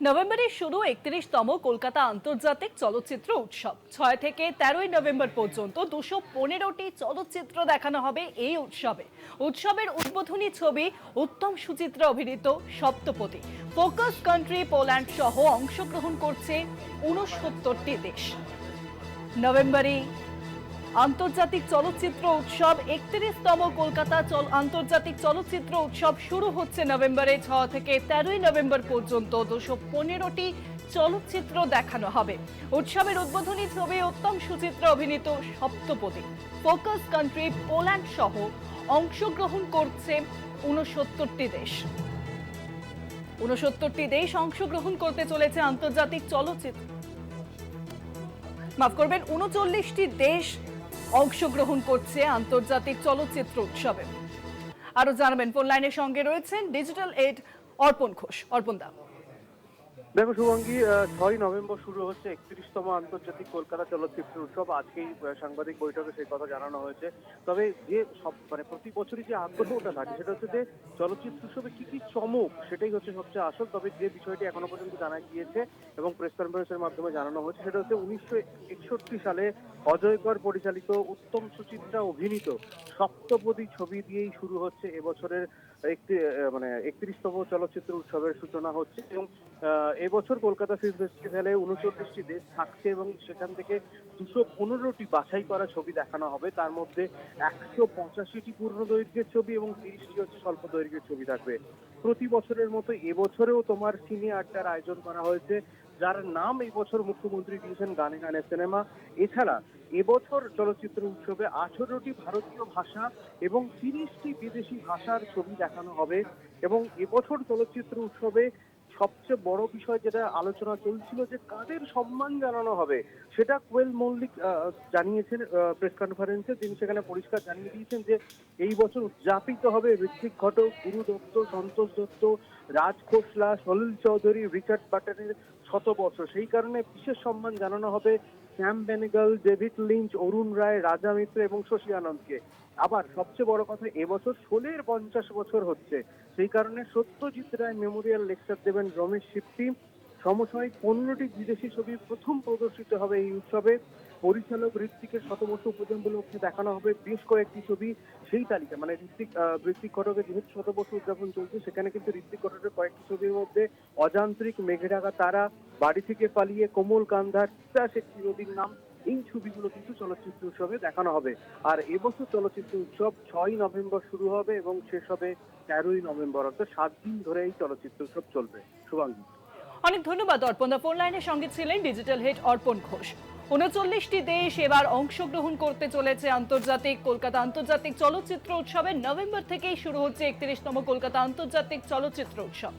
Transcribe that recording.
নভেম্বরের শুরু একত্রিশতম কলকাতা আন্তর্জাতিক চলচ্চিত্র উৎসব। ছয় থেকে তেরোই নভেম্বর পর্যন্ত দুশো পনেরোটি চলচ্চিত্র দেখানো হবে এই উৎসবে। উৎসবের উদ্বোধনী ছবি উত্তম সুচিত্রা অভিনীত সপ্তপদী। ফোকাস কান্ট্রি পোল্যান্ড সহ অংশগ্রহণ করছে উনসত্তরটি দেশ। নভেম্বরে আন্তর্জাতিক চলচ্চিত্র উৎসব একত্রিশতম কলকাতা চল আন্তর্জাতিক চলচ্চিত্র উৎসব শুরু হচ্ছে নভেম্বরে, ছ থেকে তেরোই নভেম্বর পর্যন্ত। দুশো পনেরোটি চলচ্চিত্র দেখানো হবে। উৎসবের উদ্বোধনী ছবি উত্তম সুচিত্রা অভিনীত সপ্তপদী। ফোকাস কান্ট্রি পোল্যান্ড সহ অংশগ্রহণ করছে উনসত্তরটি দেশ। উনসত্তরটি দেশ অংশগ্রহণ করতে চলেছে আন্তর্জাতিক চলচ্চিত্র। মাফ করবেন, উনচল্লিশটি দেশ অংশগ্রহণ করছে আন্তর্জাতিক চলচ্চিত্র উৎসবে। আরও জানাবেন ফোন লাইনের সঙ্গে রয়েছেন ডিজিটাল এড অর্পণ ঘোষ। অর্পণ দা। দেখো শুভঙ্গী ছয় নভেম্বর শুরু হচ্ছে একত্রিশতম আন্তর্জাতিক কলকাতা চলচ্চিত্র উৎসব। আজকেই সাংবাদিক বৈঠকে সেই কথা জানানো হয়েছে। তবে যে সব মানে প্রতি বছরই যে আগ্রহটা থাকে, সেটা হচ্ছে যে চলচ্চিত্র উৎসবে কি কি চমক, সেটাই হচ্ছে সবচেয়ে আসল। তবে যে বিষয়টি এখনও পর্যন্ত জানা গিয়েছে এবং প্রেস কনফারেন্সের মাধ্যমে জানানো হয়েছে, সেটা হচ্ছে উনিশশো একষট্টি সালে অজয়কর পরিচালিত উত্তম সুচিত্রা অভিনীত সপ্তপদী ছবি দিয়েই শুরু হচ্ছে এবছরের একটি মানে একত্রিশতম চলচ্চিত্র উৎসবের সূচনা হচ্ছে। এবং এবছর কলকাতা ফিল্ম ফেস্টিভ্যালে উনচল্লিশটি দেশ থাকছে এবং সেখান থেকে দুশো পনেরোটি বাছাই করা ছবি দেখানো হবে। তার মধ্যে একশো পঁচাশিটি পূর্ণ দৈর্ঘ্যের ছবি এবং তিরিশটি হচ্ছে স্বল্প দৈর্ঘ্যের ছবি থাকবে। প্রতি বছরের মতো এবছরেও তোমার সিনে আড্ডার আয়োজন করা হয়েছে, যার নাম এবছর মুখ্যমন্ত্রী দিয়েছেন গানে গানে সিনেমা। এছাড়া এবছর চলচ্চিত্র উৎসবে আঠেরোটি ভারতীয় ভাষা এবং তিরিশটি বিদেশি ভাষার ছবি দেখানো হবে এবং এবছর চলচ্চিত্র উৎসবে সবচেয়ে বড় বিষয় যেটা আলোচনা চলছিল যে কাদের সম্মান জানানো হবে, সেটা কোয়েল মল্লিক জানিয়েছেন প্রেস কনফারেন্সে তিনি সেখানে পরিষ্কার জানিয়ে দিয়েছেন যে এই বছর উদযাপিত হবে ঋত্বিক ঘটক, গুরু দত্ত, সন্তোষ দত্ত, রাজ খোসলা, সলিল চৌধুরী, রিচার্ড বাটনের শত বছর সেই কারণে বিশেষ সম্মান জানানো হবে শ্যাম বেনেগাল, ডেভিড লিঞ্চ, অরুণ রায়, রাজা মিত্র এবং শশী আনন্দকে। আবার সবচেয়ে বড় কথা, এবছর ষোলের পঞ্চাশ বছর হচ্ছে। সেই কারণে সত্যজিৎ রায় মেমোরিয়াল লেকচার দেবেন রমেশ সিপ্তি সমসাময়িক পনেরোটি বিদেশি ছবি প্রথম প্রদর্শিত হবে এই উৎসবে। পরিচালক ঋত্বিকের শতবর্ষ উপলক্ষে দেখানো হবে বেশ কয়েকটি ছবি সেই তালিকা মানে ঋত্বিক ঋত্বিক ঘটকের যেহেতু শতবর্ষ উদযাপন চলছে, সেখানে কিন্তু ঋত্বিক ঘটকের কয়েকটি ছবির মধ্যে অযান্ত্রিক মেঘে ঢাকা তারা, বাড়ি থেকে পালিয়ে কোমল কান্ধার তিতাস একটি নদীর নাম, এই ছবিগুলো কিন্তু চলচ্চিত্র উৎসবে দেখানো হবে। আর এবছর চলচ্চিত্র উৎসব ছয় নভেম্বর শুরু হবে এবং শেষ হবে তেরোই নভেম্বর, অর্থাৎ সাত দিন ধরে এই চলচ্চিত্র উৎসব চলবে। শুভাঙ্গী। অনেক ধন্যবাদ, অর্পণ দা। ফোন লাইনের সঙ্গে ছিলেন ডিজিটাল হেড অর্পণ ঘোষ। উনচল্লিশটি দেশ এবার অংশগ্রহণ করতে চলেছে আন্তর্জাতিক কলকাতা আন্তর্জাতিক চলচ্চিত্র উৎসবে। নভেম্বর থেকেই শুরু হচ্ছে একত্রিশতম কলকাতা আন্তর্জাতিক চলচ্চিত্র উৎসব।